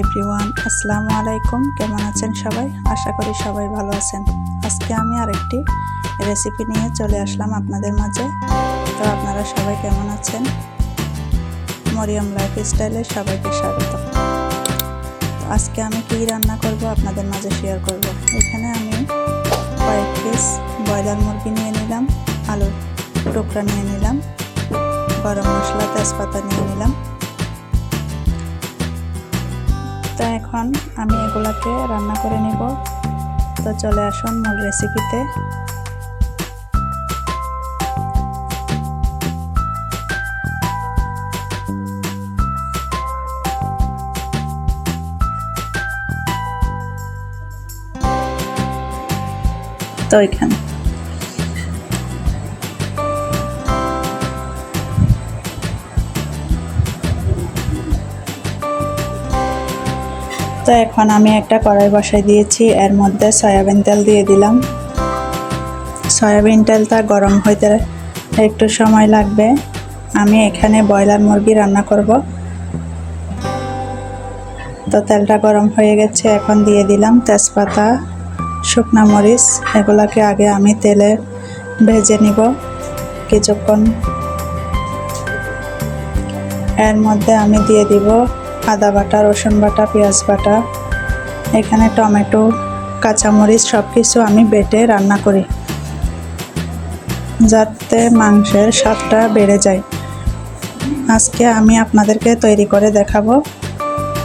Everyone আসসালামু আলাইকুম কেমন আছেন সবাই? আশা করি সবাই ভালো আছেন। আজকে আমি আরেকটি রেসিপি নিয়ে চলে আসলাম আপনাদের মাঝে। তো আপনারা সবাই কেমন আছেন? মরিয়াম লাইফ স্টাইলে সবাইকে স্বাগত। তো আজকে আমি কী রান্না করব আপনাদের মাঝে শেয়ার করব। এখানে আমি কয়েক পিস ব্রয়লার মুরগি নিয়ে নিলাম, আলুর টুকরা নিয়ে নিলাম, গরম মশলা, তেজপাতা নিয়ে নিলাম। এখন আমি এগুলাকে রান্না করে নিব তো চলে আসুন মূল রেসিপিতে তো এখানে তো এখন আমি একটা কড়াই বসাই দিয়েছি। এর মধ্যে সয়াবিন তেল দিয়ে দিলাম। সয়াবিন তেলটা গরম হইতে একটু সময় লাগবে। আমি এখানে ব্রয়লার মুরগি রান্না করব। তো তেলটা গরম হয়ে গেছে, এখন দিয়ে দিলাম তেজপাতা, শুকনা মরিচ। এগুলোকে আগে আমি তেলে ভেজে নিব কিছুক্ষণ। এর মধ্যে আমি দিয়ে দিব আদা বাটা, রসুন বাটা, পেঁয়াজ বাটা, এখানে টমেটো, কাঁচামরিচ সব কিছু আমি বেটে রান্না করি যাতে মাংসের স্বাদটা বেড়ে যায়। আজকে আমি আপনাদেরকে তৈরি করে দেখাবো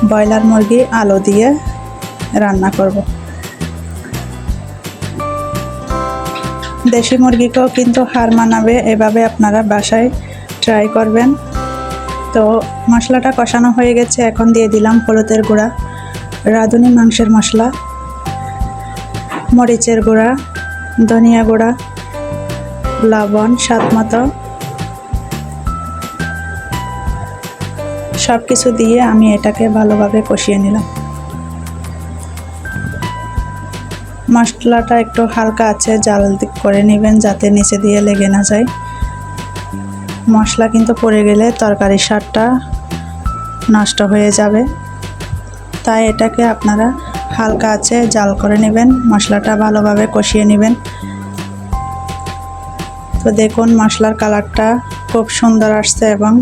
ব্রয়লার মুরগি আলু দিয়ে রান্না করব। দেশি মুরগিকেও কিন্তু হার মানাবে, এভাবে আপনারা বাসায় ট্রাই করবেন। তো মশলাটা কষানো হয়ে গেছে, এখন দিয়ে দিলাম হলুদের গুঁড়া, রাঁধুনি মাংসের মশলা, মরিচের গুঁড়া, ধনিয়া গুঁড়া, লবণ, স্বাদ মতো। সব কিছু দিয়ে আমি এটাকে ভালোভাবে কষিয়ে নিলাম। মশলাটা একটু হালকা আছে, জাল করে নেবেন যাতে নিচে দিয়ে লেগে না যায়। মশলা কিন্তু পড়ে গেলে তরকারির স্বাদটা নষ্ট হয়ে যাবে। তাই এটাকে আপনারা হালকা আছে জাল করে নেবেন, মশলাটা ভালোভাবে কষিয়ে নেবেন। তো দেখুন, মশলার কালারটা খুব সুন্দর আসছে এবং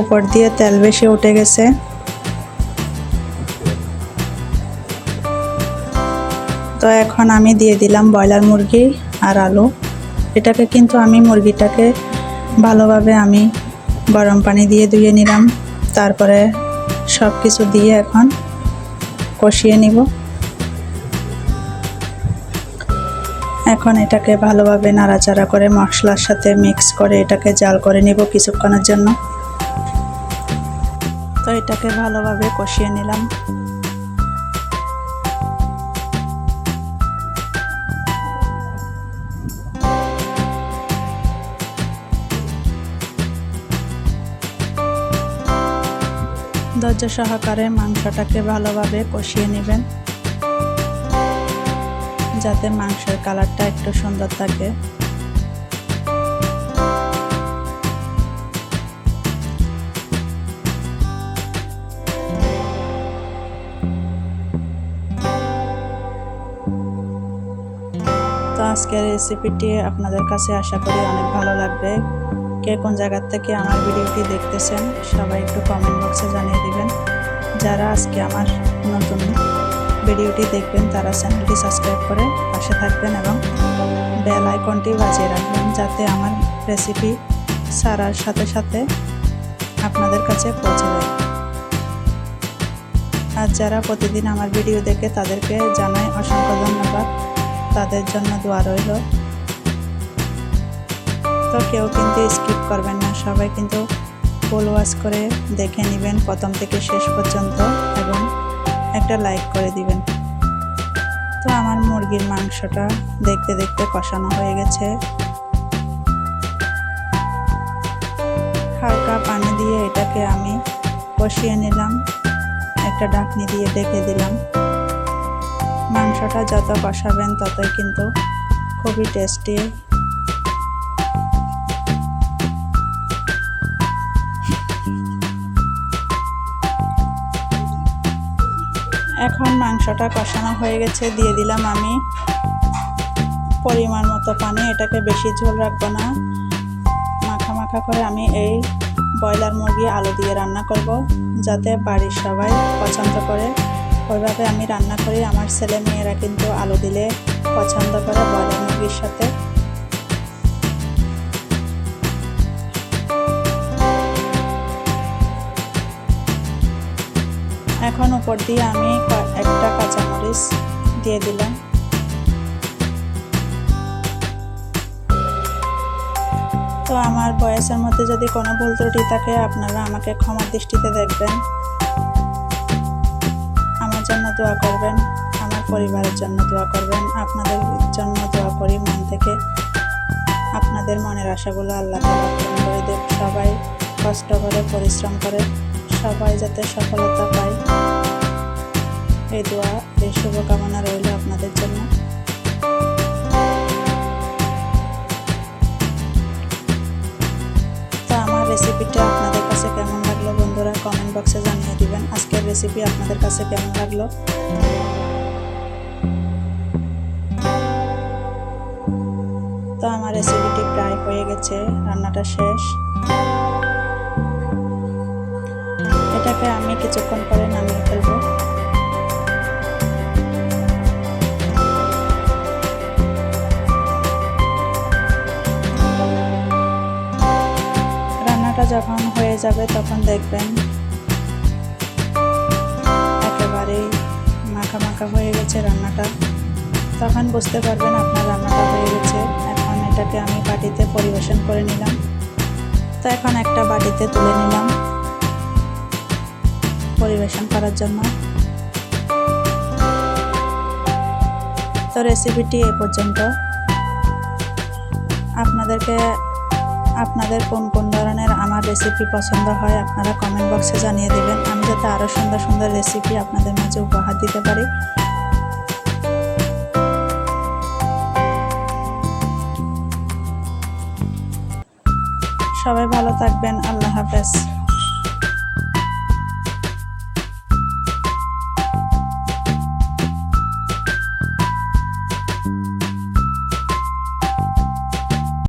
উপর দিয়ে তেল বেশি উঠে গেছে। তো এখন আমি দিয়ে দিলাম ব্রয়লার মুরগি আর আলু। এটাকে কিন্তু আমি মুরগিটাকে ভালোভাবে আমি গরম পানি দিয়ে ধুয়ে নিলাম। তারপরে সব কিছু দিয়ে এখন কষিয়ে নিব। এখন এটাকে ভালোভাবে নাড়াচাড়া করে মশলার সাথে মিক্স করে এটাকে জাল করে নিব কিছুক্ষণের জন্য। তো এটাকে ভালোভাবে কষিয়ে নিলাম। ধৈর্য সহকারে মাংসটাকে ভালোভাবে কষিয়ে নেবেন, যাতে মাংসের কালারটা একটু সুন্দর থাকে। তো আজকের রেসিপিটি আপনাদের কাছে আশা করি অনেক ভালো লাগবে। কে কোন জায়গার থেকে আমার ভিডিওটি দেখতেছেন, সবাই একটু কমেন্ট বক্সে জানিয়ে দিবেন। যারা আজকে আমার নতুন ভিডিওটি দেখবেন, তারা চ্যানেলটি সাবস্ক্রাইব করে পাশে থাকবেন এবং বেল আইকনটি বাজিয়ে রাখবেন, যাতে আমার রেসিপি সারার সাথে সাথে আপনাদের কাছে পৌঁছে যায়। আর যারা প্রতিদিন আমার ভিডিও দেখে, তাদেরকে জানাই অসংখ্য ধন্যবাদ। তাদের জন্য দোয়া রইল। তো কেউ কিন্তু স্কিপ করবেন না। সবাই কিন্তু ফুল ওয়াশ করে দেখে নেবেন প্রথম থেকে শেষ পর্যন্ত এবং একটা লাইক করে দিবেন। তো আমার মুরগির মাংসটা দেখতে দেখতে কষানো হয়ে গেছে। হালকা পানি দিয়ে এটাকে আমি কষিয়ে নিলাম। একটা ডাকনি দিয়ে ডেকে দিলাম। মাংসটা যত কষাবেন ততই কিন্তু খুবই টেস্টি এখন মাংসটা কষানো হয়ে গেছে, দিয়ে দিলাম আমি পরিমাণ মতো পানি, এটাকে বেশি ঝোল রাখব না। মাখা মাখা করে আমি এই ব্রয়লার মুরগি আলু দিয়ে রান্না করব, যাতে বাড়ির সবাই পছন্দ করে। ওইভাবে আমি রান্না করি, আমার ছেলে মেয়েরা কিন্তু আলু দিলে পছন্দ করে ব্রয়লার মুরগির সাথে। এখন উপর দিয়ে আমি একটা কাঁচামরিচ দিয়ে দিলাম। তো আমার বয়সের মধ্যে যদি কোনো ভুল ত্রুটি থাকে, আপনারা আমাকে ক্ষমার দৃষ্টিতে দেখবেন। আমার জন্য দোয়া করবেন, আমার পরিবারের জন্য দোয়া করবেন, আপনাদের জন্য দোয়া করি মন থেকে। আপনাদের মনের আশাগুলো আল্লাহ করে দেব সবাই কষ্ট করে, পরিশ্রম করে সবাই যাতে সফলতা পায়। এই দোয়া, এই শুভকামনা রইল আপনাদের জন্য। তো আমার রেসিপিটা আপনাদের কাছে কেমন লাগল বন্ধুরা? কমেন্ট বক্সে জানিয়ে দিবেন। আজকের রেসিপি আপনাদের কাছে কেমন লাগল? তো আমার রেসিপিটি প্রায় হয়ে গেছে। রান্নাটা শেষ। এটাকে আমি কিছুক্ষণ পরে নামিয়ে ফেলব। রান্নাটা যখন হয়ে যাবে তখন দেখবেন একেবারেই মাখা মাখা হয়ে গেছে রান্নাটা। তখন বুঝতে পারবেন আপনার রান্নাটা হয়ে গেছে। এখন এটাকে আমি বাটিতে পরিবেশন করে নিলাম। তো এখন একটা বাটিতে তুলে নিলাম। পরিবেশন করার জন্য। তো রেসিপিটি এ পর্যন্ত। আপনাদেরকে, আপনাদের কোন কোন ধরনের আমার রেসিপি পছন্দ হয় আপনারা কমেন্ট বক্সে জানিয়ে দেবেন। আমি যাতে আরও সুন্দর সুন্দর রেসিপি আপনাদের মাঝে উপহার দিতে পারি। সবাই ভালো থাকবেন। আল্লাহ হাফেজ।